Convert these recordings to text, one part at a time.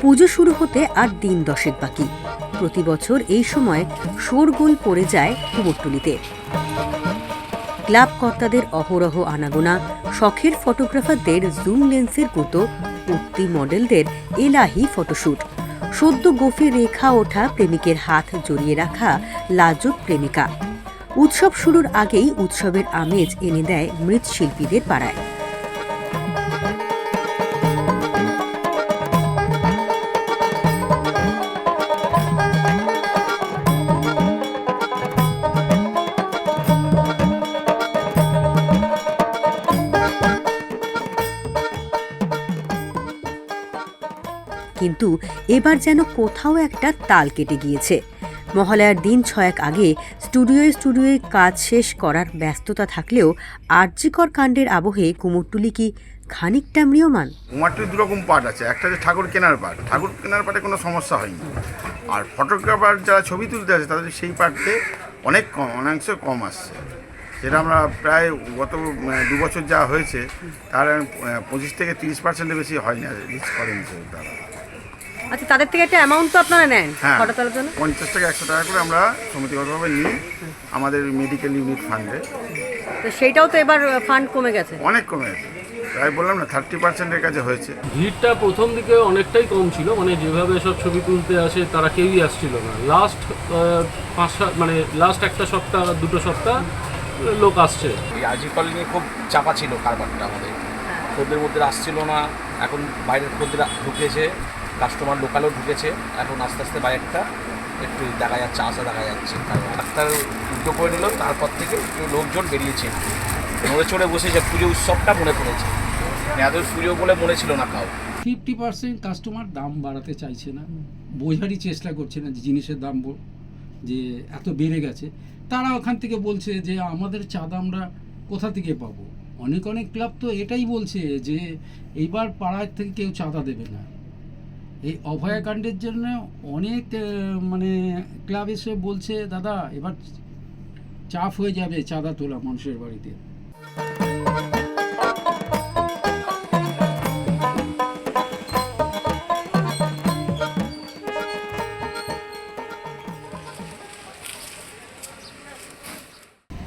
পুজো শুরু হতে আর দিন দশেক বাকি। প্রতি বছর এই সময় শোরগোল পড়ে যায় কুমোরটুলিতে ক্লাব কর্তাদের অহরহ আনাগোনা, শখের ফটোগ্রাফারদের জুম লেন্সের গুঁতো, উঠতি মডেলদের এলাহি ফটোশ্যুট সদ্য গোফে রেখা ওঠা প্রেমিকের হাত জড়িয়ে রাখা লাজুক প্রেমিকা। উৎসব শুরুর আগেই উৎসবের আমেজ এনে দেয় মৃৎশিল্পীদের পাড়ায়। কিন্তু এবার যেন কোথাও একটা তাল কেটে গিয়েছে। মহালয়ার দিন ছয়েক আগে স্টুডিওয়ে স্টুডিওয়ে কাজ শেষ করার ব্যস্ততা থাকলেও আর্যিকর কাণ্ডের আবহে কুমোরটুলি কি খানিকটা ম্রিয়মান? কুমারটির দুরকম পার্ট আছে। একটা যে ঠাকুর কেনার পার্ট। ঠাকুর কেনার পার্টে কোনো সমস্যা হয়নি। আর ফটোগ্রাফার যারা ছবি তুলতে আছে তাদের সেই পার্টে অনেক কম, অনেকাংশ কম আসছে। যেটা আমরা প্রায় গত দু বছর যা হয়েছে, তার পঁচিশ থেকে তিরিশ পার্সেন্টের বেশি হয় না রিচ তারা। আচ্ছা তাদের থেকে একটা অ্যামাউন্ট তো আপনারা নেন হ্যাঁ। ফটো তোলার জন্য? পঞ্চাশ টাকা একশো টাকা করে আমরা সমিতিগতভাবে নিই আমাদের মেডিকেল ইউনিট ফান্ডে তো সেইটাও তো এবার ফান্ড কমে গেছে। অনেক কমে গেছে। তাই বললাম না থার্টি পার্সেন্টের কাছে হয়েছে। ভিড়টা প্রথম দিকে অনেকটাই কম ছিল মানে যেভাবে সব ছবি তুলতে আসে তারা কেউই আসছিল না। লাস্ট পাঁচ সাত মানে লাস্ট একটা সপ্তাহ দুটো সপ্তাহ লোক আসছে। কল নিয়ে খুব চাপা ছিল কারবারটা আমাদের। খদ্দের মধ্যে আসছিল না এখন বাইরের খদ্দের ঢুকেছে। কাস্টমার লোকালও ঢুকেছে। এখন আস্তে আস্তে বাইরেরটা একটু দেখা যাচ্ছে আশা দেখা যাচ্ছে। কারণ ডাক্তার উদ্যোগ করে নিল, তারপর থেকে একটু লোকজন বেরিয়েছে। নড়ে চড়ে বসেছে, পুজো উৎসবটা মনে পড়েছে। এত সুযোগ বলে মনে ছিল না কাউ। ফিফটি পার্সেন্ট কাস্টমার দাম বাড়াতে চাইছে না। বোঝারই চেষ্টা করছে না যে জিনিসের দাম যে এত বেড়ে গেছে। তারা ওখান থেকে বলছে যে, আমাদের চাঁদা আমরা কোথা থেকে পাবো? অনেক অনেক ক্লাব তো এটাই বলছে যে, এইবার পাড়ার থেকে কেউ চাঁদা দেবে না। এই অভয়াকাণ্ডের জন্য অনেক মানে ক্লাব এসে বলছে, দাদা, এবার চাপ হয়ে যাবে চাঁদা তোলা মানুষের বাড়িতে।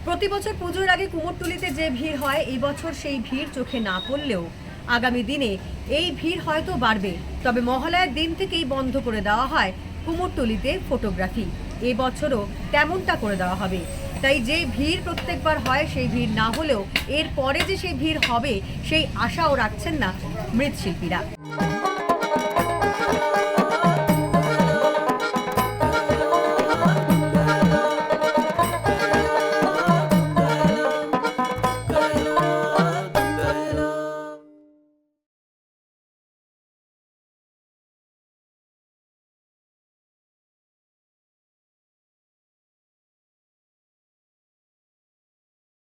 প্রতি বছর পুজোর আগে কুমোরটুলিতে যে ভিড় হয়, এই বছর সেই ভিড় চোখে না পড়লেও আগামী দিনে এই ভিড় হয়তো বাড়বে, তবে মহালয়ার দিন থেকেই বন্ধ করে দেওয়া হয় কুমোরটুলিতে ফটোগ্রাফি। এবছরও তেমনটা করে দেওয়া হবে। তাই যে ভিড় প্রত্যেকবার হয় সেই ভিড় না হলেও এর পরে যে সেই ভিড় হবে সেই আশাও রাখছেন না মৃৎশিল্পীরা।